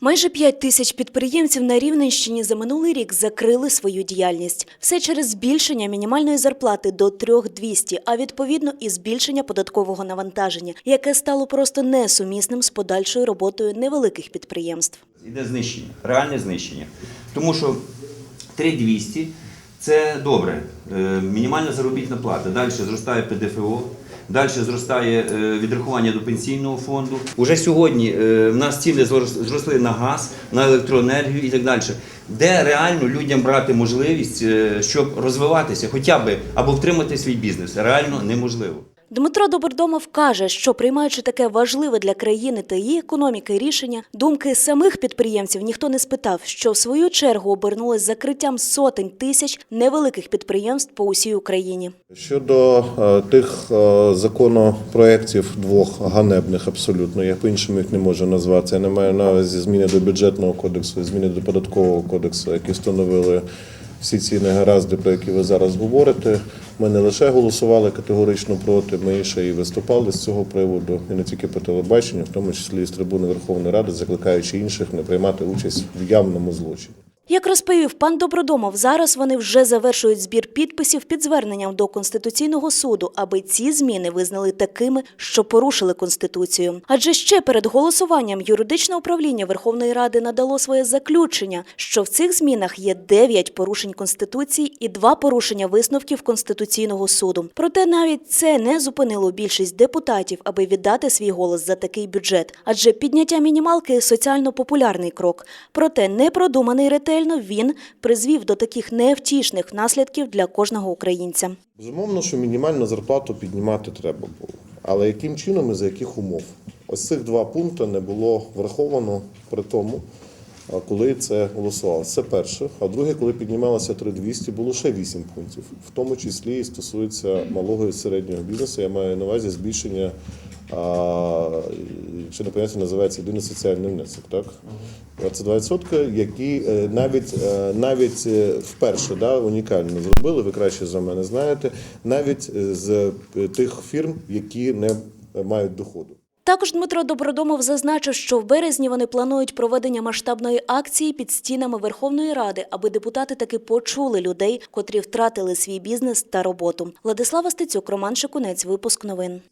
Майже 5 тисяч підприємців на Рівненщині за минулий рік закрили свою діяльність. Все через збільшення мінімальної зарплати до 3200, а відповідно і збільшення податкового навантаження, яке стало просто несумісним з подальшою роботою невеликих підприємств. Іде знищення, реальне знищення. Тому що 3200 це добре. Е, Мінімальна заробітна плата. Далі зростає ПДФО, далі зростає е, відрахування до пенсійного фонду. Уже сьогодні е, в нас ціни зросли на газ, на електроенергію і так далі. Де реально людям брати можливість, щоб розвиватися, хоча б або втримати свій бізнес, реально неможливо. Дмитро Добродомов каже, що приймаючи таке важливе для країни та її економіки рішення, думки самих підприємців ніхто не спитав, що в свою чергу обернулось закриттям сотень тисяч невеликих підприємств по усій Україні. Щодо е, тих е, законопроєктів двох ганебних абсолютно, я по-іншому їх не можу назвати. Я не маю на увазі зміни до бюджетного кодексу, зміни до податкового кодексу, які встановили всі ці негаразди, про які ви зараз говорите. Ми не лише голосували категорично проти, ми ще і виступали з цього приводу, і не тільки по телебаченню, в тому числі і з трибуни Верховної Ради, закликаючи інших не приймати участь в явному злочині. Як розповів пан Добродомов, зараз вони вже завершують збір підписів під зверненням до Конституційного суду, аби ці зміни визнали такими, що порушили Конституцію. Адже ще перед голосуванням юридичне управління Верховної Ради надало своє заключення, що в цих змінах є 9 порушень Конституції і 2 порушення висновків Конституційного суду. Проте навіть це не зупинило більшість депутатів, аби віддати свій голос за такий бюджет. Адже підняття мінімалки соціально популярний крок. Проте непродуманий ретельно він призвів до таких невтішних наслідків для кожного українця. Безумовно, що мінімальну зарплату піднімати треба було. Але яким чином і за яких умов? Ось цих два пункти не було враховано при тому, коли це голосувалося. Це перше. А друге, коли піднімалося 3200, було ще 8 пунктів, в тому числі і стосується малого і середнього бізнесу. Я маю на увазі збільшення, якщо не поняття, називається єдиний соціальний внесок. Так? Це 2%, які е, навіть, е, навіть е, вперше да, унікально зробили, ви краще за мене знаєте, навіть з тих фірм, які не мають доходу. Також Дмитро Добродомов зазначив, що в березні вони планують проведення масштабної акції під стінами Верховної Ради, аби депутати таки почули людей, котрі втратили свій бізнес та роботу. Владислава Стецюк, Роман Шикунець, випуск новин.